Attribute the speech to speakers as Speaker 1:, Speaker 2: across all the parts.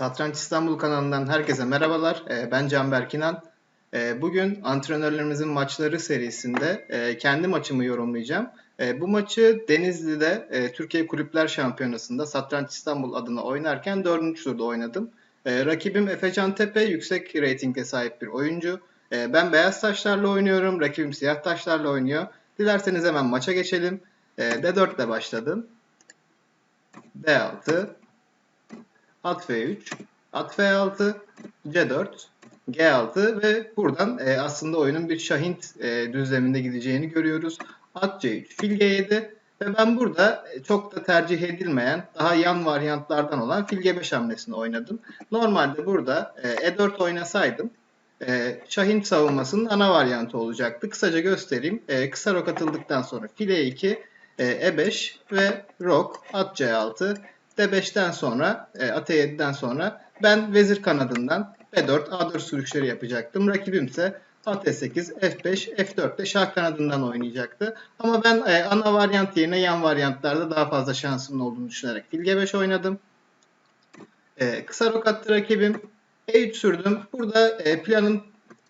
Speaker 1: Satranç İstanbul kanalından herkese merhabalar. Ee, Ben Canberk İnan. Ee, Bugün antrenörlerimizin maçları serisinde e, kendi maçımı yorumlayacağım. E, Bu maçı Denizli'de e, Türkiye Kulüpler Şampiyonası'nda Satranç İstanbul adına oynarken 4. turda oynadım. Rakibim Efecan Tepe yüksek reytinge sahip bir oyuncu. Ben beyaz taşlarla oynuyorum, rakibim siyah taşlarla oynuyor. Dilerseniz hemen maça geçelim. E, D4 ile başladım. D6, At F3, At F6, C4, G6 ve buradan e, aslında oyunun bir Şahint e, düzleminde gideceğini görüyoruz. At C3, Fil G7 ve ben burada e, çok da tercih edilmeyen daha yan varyantlardan olan Fil G5 hamlesini oynadım. Normalde burada e, E4 oynasaydım e, Şahint savunmasının ana varyantı olacaktı. Kısaca göstereyim. E, kısa rok atıldıktan sonra Fil E2, e, E5 ve rok At C6 D5'ten sonra, e, at E7'den sonra ben vezir kanadından B4, A4 sürüşleri yapacaktım. Rakibim ise at E8, F5, F4'te şah kanadından oynayacaktı. Ama ben e, ana varyant yerine yan varyantlarda daha fazla şansımın olduğunu düşünerek fil G5 oynadım. E, kısa rok attı rakibim. E3 sürdüm. Burada e, planın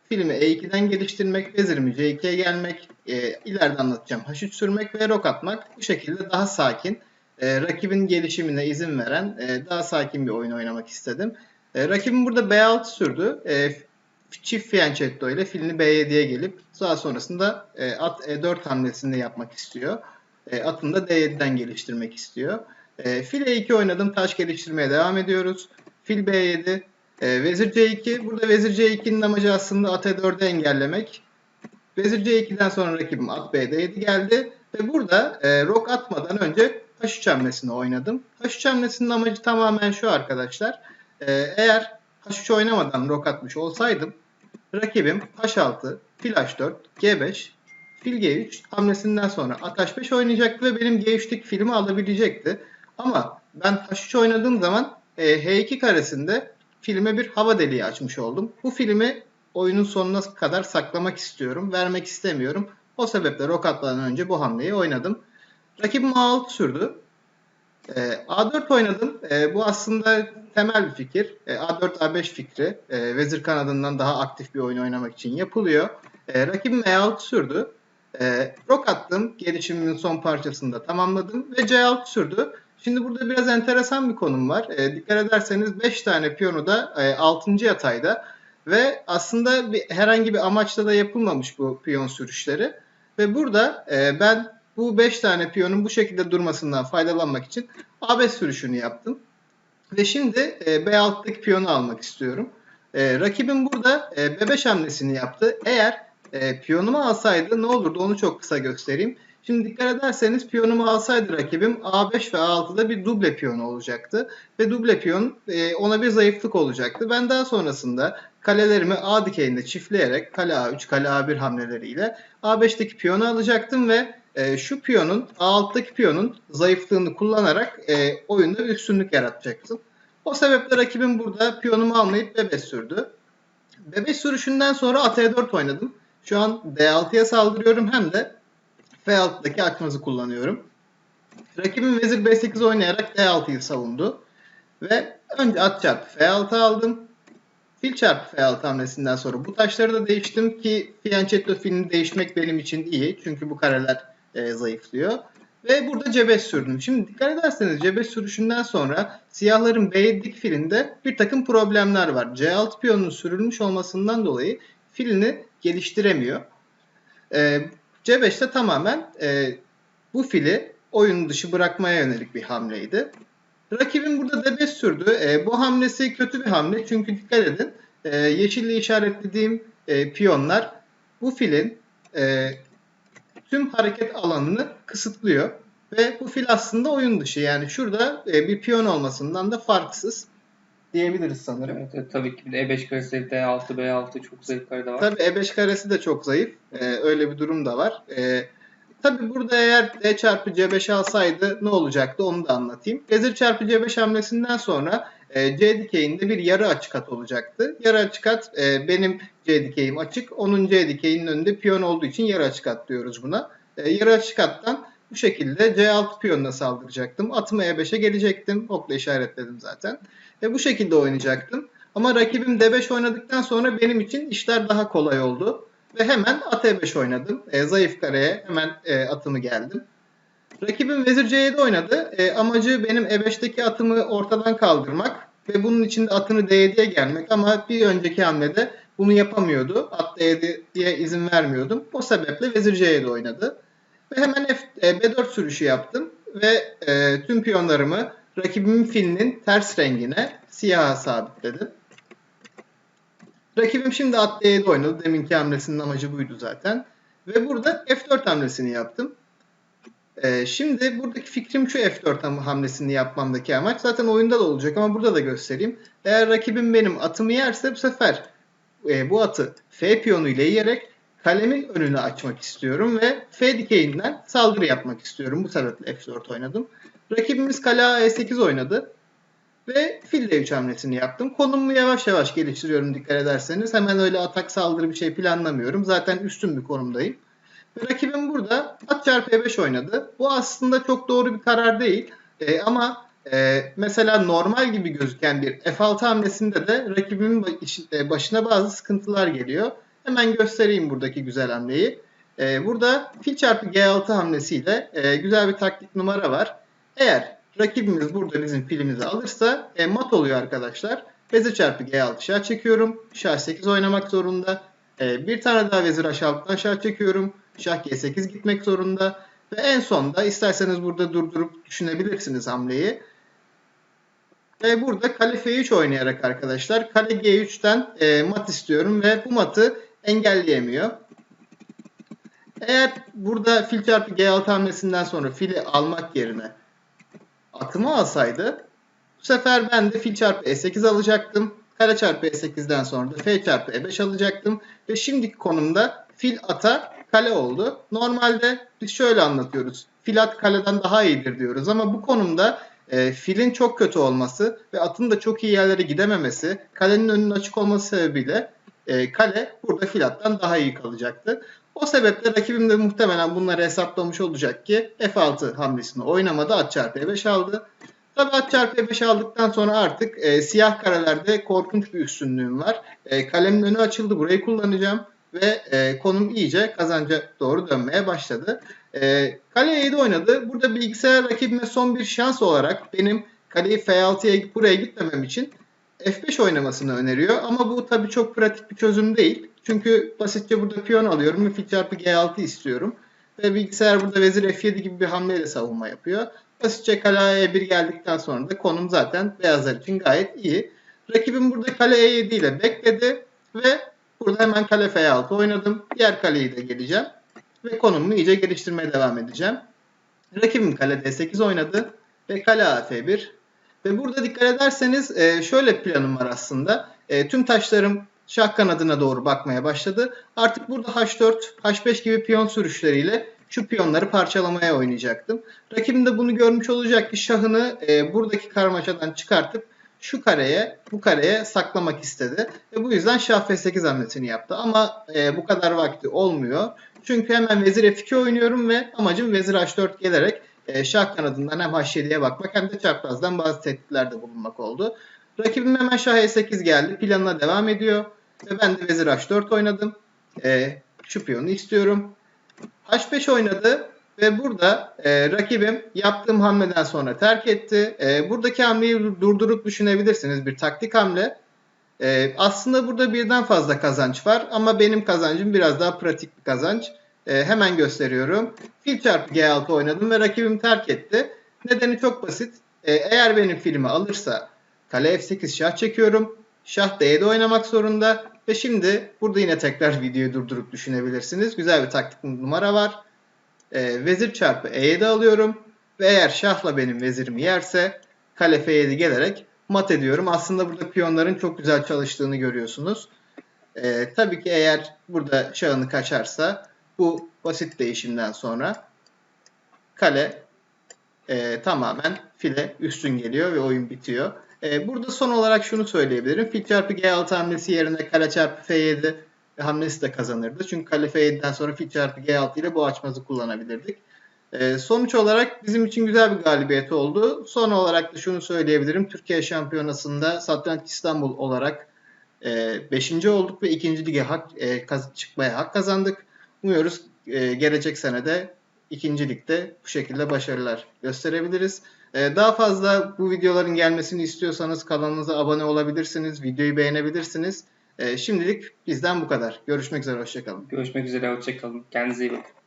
Speaker 1: filmi E2'den geliştirmek, vezirimi C2'ye gelmek, e, ileride anlatacağım H3 sürmek ve rok atmak. Bu şekilde daha sakin, e, rakibin gelişimine izin veren e, daha sakin bir oyun oynamak istedim. E, rakibim burada B6 sürdü. E, çift fianchetto ile filini B7'ye gelip daha sonrasında e, at E4 hamlesini yapmak istiyor. E, atını da D7'den geliştirmek istiyor. E, fil E2 oynadım. Taş geliştirmeye devam ediyoruz. Fil B7, e, vezir C2. Burada vezir C2'nin amacı aslında at E4'ü engellemek. Vezir C2'den sonra rakibim at B7 geldi. Ve burada e, rok atmadan önce H3 hamlesini oynadım. H3 hamlesinin amacı tamamen şu arkadaşlar. E, eğer H3 oynamadan rok atmış olsaydım rakibim H6, fil H4, G5, fil G3 hamlesinden sonra at H5 oynayacaktı ve benim G3'teki filmi alabilecekti. Ama ben H3 oynadığım zaman e, H2 karesinde filme bir hava deliği açmış oldum. Bu filmi oyunun sonuna kadar saklamak istiyorum. Vermek istemiyorum. O sebeple rok atmadan önce bu hamleyi oynadım. Rakibim A6 sürdü. E, A4 oynadım. E, bu aslında temel bir fikir. E, A4 A5 fikri. Vezir kanadından daha aktif bir oyun oynamak için yapılıyor. E, rakibim E6 sürdü. E, rok attım. Gelişimimin son parçasında tamamladım ve C6 sürdü. Şimdi burada biraz enteresan bir konum var. Dikkat ederseniz 5 tane piyonu da e, 6. yatayda ve aslında bir, herhangi bir amaçla da yapılmamış bu piyon sürüşleri. Ve burada e, ben bu 5 tane piyonun bu şekilde durmasından faydalanmak için A5 sürüşünü yaptım. Ve şimdi e, B6'daki piyonu almak istiyorum. E, rakibim burada e, B5 hamlesini yaptı. Eğer e, piyonumu alsaydı ne olurdu onu çok kısa göstereyim. Şimdi dikkat ederseniz piyonumu alsaydı rakibim A5 ve A6'da bir duble piyonu olacaktı. Ve duble piyon ona bir zayıflık olacaktı. Ben daha sonrasında kalelerimi A dikeyinde çiftleyerek kale A3, kale A1 hamleleriyle A5'teki piyonu alacaktım ve e, şu piyonun A6'daki piyonun zayıflığını kullanarak e, oyunda bir üstünlük yaratacaktım. O sebeple rakibim burada piyonumu almayıp B5 sürdü. B5 sürüşünden sonra at E4 oynadım. Şu an D6'ya saldırıyorum hem de F6'daki akımızı kullanıyorum. Rakibim vezir B8 oynayarak D6'yı savundu. Ve önce at çarpı F6 aldım. Fil çarpı F6 hamlesinden sonra bu taşları da değiştim ki fianchetto filini değişmek benim için iyi. Çünkü bu kareler e, zayıflıyor. Ve burada C5 sürdüm. Şimdi dikkat ederseniz C5 sürüşünden sonra siyahların B7'lik filinde bir takım problemler var. C6 piyonunun sürülmüş olmasından dolayı filini geliştiremiyor. E, C5'te tamamen e, bu fili oyun dışı bırakmaya yönelik bir hamleydi. Rakibim burada D5 sürdü. E, bu hamlesi kötü bir hamle çünkü dikkat edin e, yeşille işaretlediğim e, piyonlar bu filin e, tüm hareket alanını kısıtlıyor. Ve bu fil aslında oyun dışı. Yani şurada e, bir piyon olmasından da farksız diyebiliriz sanırım.
Speaker 2: Evet, evet, tabii ki bir de E5 karesi, D6, B6 çok zayıfları da var.
Speaker 1: Tabii E5 karesi de çok zayıf. Ee, öyle bir durum da var. Ee, tabii burada eğer D çarpı C5 alsaydı ne olacaktı onu da anlatayım. Vezir çarpı C5 hamlesinden sonra e, C dikeyinde bir yarı açık at olacaktı. Yarı açık at e, benim C dikeyim açık. Onun C dikeyinin önünde piyon olduğu için yarı açık at diyoruz buna. E, yarı açık attan bu şekilde C6 piyonuna saldıracaktım. Atımı E5'e gelecektim. Okla işaretledim zaten. Ve bu şekilde oynayacaktım. Ama rakibim D5 oynadıktan sonra benim için işler daha kolay oldu. Ve hemen at E5 oynadım. E, zayıf kareye hemen e, atımı geldim. Rakibim vezir C7 oynadı. E, amacı benim E5'teki atımı ortadan kaldırmak ve bunun için de atını D7'ye gelmek ama bir önceki hamlede bunu yapamıyordu. At D7'ye izin vermiyordum. O sebeple vezir C7 oynadı. Ve hemen F, e, B4 sürüşü yaptım ve e, tüm piyonlarımı rakibimin filinin ters rengine siyaha sabitledim. Rakibim şimdi at D7 oynadı. Deminki hamlesinin amacı buydu zaten. Ve burada F4 hamlesini yaptım. Ee, şimdi buradaki fikrim şu F4 hamlesini yapmamdaki amaç. Zaten oyunda da olacak ama burada da göstereyim. Eğer rakibim benim atımı yerse bu sefer e, bu atı F piyonu ile yiyerek kalemin önünü açmak istiyorum ve F dikeyinden saldırı yapmak istiyorum. Bu sebeple F4 oynadım. Rakibimiz kale E8 oynadı ve fil D3 hamlesini yaptım. Konumumu yavaş yavaş geliştiriyorum dikkat ederseniz. Hemen öyle atak saldırı bir şey planlamıyorum. Zaten üstün bir konumdayım. Rakibim burada at çarpı E5 oynadı. Bu aslında çok doğru bir karar değil. E, ama e, mesela normal gibi gözüken bir F6 hamlesinde de rakibimin e, başına bazı sıkıntılar geliyor. Hemen göstereyim buradaki güzel hamleyi. E, burada fil çarpı G6 hamlesiyle e, güzel bir taktik numara var. Eğer rakibimiz burada bizim filimizi alırsa e, mat oluyor arkadaşlar. Vezir çarpı G6 şah çekiyorum. Şah 8 oynamak zorunda. E, bir tane daha vezir aşağıdan şah çekiyorum. Şah G8 gitmek zorunda. Ve en sonda isterseniz burada durdurup düşünebilirsiniz hamleyi. Ve burada kale F3 oynayarak arkadaşlar kale G3'ten e, mat istiyorum ve bu matı engelleyemiyor. Eğer burada fil çarpı G6 hamlesinden sonra fili almak yerine atımı alsaydı bu sefer ben de fil çarpı E8 alacaktım. Kare çarpı E8'den sonra da F çarpı E5 alacaktım. Ve şimdiki konumda fil ata kale oldu. Normalde biz şöyle anlatıyoruz. Fil at kaleden daha iyidir diyoruz ama bu konumda e, filin çok kötü olması ve atın da çok iyi yerlere gidememesi, kalenin önünün açık olması sebebiyle e, kale burada fil attan daha iyi kalacaktı. O sebeple rakibim de muhtemelen bunları hesaplamış olacak ki F6 hamlesini oynamadı. At çarpı E5 aldı. Tabi at çarpı E5 aldıktan sonra artık e, siyah karelerde korkunç bir üstünlüğüm var. E, kalemin önü açıldı. Burayı kullanacağım. Ve e, konum iyice kazanca doğru dönmeye başladı. E, kale 7 oynadı. Burada bilgisayar rakibime son bir şans olarak benim kaleyi F6'ya buraya gitmemem için F5 oynamasını öneriyor. Ama bu tabi çok pratik bir çözüm değil. Çünkü basitçe burada piyon alıyorum ve fil çarpı G6 istiyorum. Ve bilgisayar burada vezir F7 gibi bir hamleyle savunma yapıyor. Basitçe kale E1 geldikten sonra da konum zaten beyazlar için gayet iyi. Rakibim burada kale E7 ile bekledi ve burada hemen kale F6 oynadım. Diğer kaleyi de geleceğim ve konumumu iyice geliştirmeye devam edeceğim. Rakibim kale D8 oynadı ve kale AF1 ve burada dikkat ederseniz e, şöyle planım var aslında. E, tüm taşlarım şah kanadına doğru bakmaya başladı. Artık burada H4, H5 gibi piyon sürüşleriyle şu piyonları parçalamaya oynayacaktım. Rakibim de bunu görmüş olacak ki şahını e, buradaki karmaşadan çıkartıp şu kareye, bu kareye saklamak istedi. Ve bu yüzden şah f8 hamlesini yaptı. Ama e, bu kadar vakti olmuyor. Çünkü hemen vezir f2 oynuyorum ve amacım vezir h4 gelerek e, şah kanadından hem h7'ye bakmak hem de çaprazdan bazı tehditlerde bulunmak oldu. Rakibim hemen şah e8 geldi. Planına devam ediyor. Ve ben de vezir h4 oynadım. E, şu piyonu istiyorum. H5 oynadı ve burada e, rakibim yaptığım hamleden sonra terk etti. E, buradaki hamleyi durdurup düşünebilirsiniz. Bir taktik hamle. E, aslında burada birden fazla kazanç var ama benim kazancım biraz daha pratik bir kazanç. E, hemen gösteriyorum. Fil çarpı G6 oynadım ve rakibim terk etti. Nedeni çok basit. E, eğer benim filmi alırsa kale F8 şah çekiyorum. Şah D7 oynamak zorunda. Ve şimdi burada yine tekrar videoyu durdurup düşünebilirsiniz. Güzel bir taktik numara var. E, vezir çarpı E7 alıyorum. Ve eğer şahla benim vezirimi yerse kale F7 gelerek mat ediyorum. Aslında burada piyonların çok güzel çalıştığını görüyorsunuz. E, tabii ki eğer burada şahını kaçarsa bu basit değişimden sonra kale e, tamamen file üstün geliyor ve oyun bitiyor. E, burada son olarak şunu söyleyebilirim. Fil çarpı G6 hamlesi yerine kale çarpı F7 hamlesi de kazanırdı. Çünkü kale F7'den sonra fil çarpı G6 ile bu açmazı kullanabilirdik. E, sonuç olarak bizim için güzel bir galibiyet oldu. Son olarak da şunu söyleyebilirim. Türkiye Şampiyonası'nda Satranç İstanbul olarak 5. olduk ve 2. lige hak, e, kaz- çıkmaya hak kazandık. Umuyoruz e, gelecek sene de 2. ligde bu şekilde başarılar gösterebiliriz. E, daha fazla bu videoların gelmesini istiyorsanız kanalımıza abone olabilirsiniz, videoyu beğenebilirsiniz. E, şimdilik bizden bu kadar. Görüşmek üzere, hoşçakalın.
Speaker 2: Görüşmek üzere. Hoşçakalın. Kendinize iyi bakın.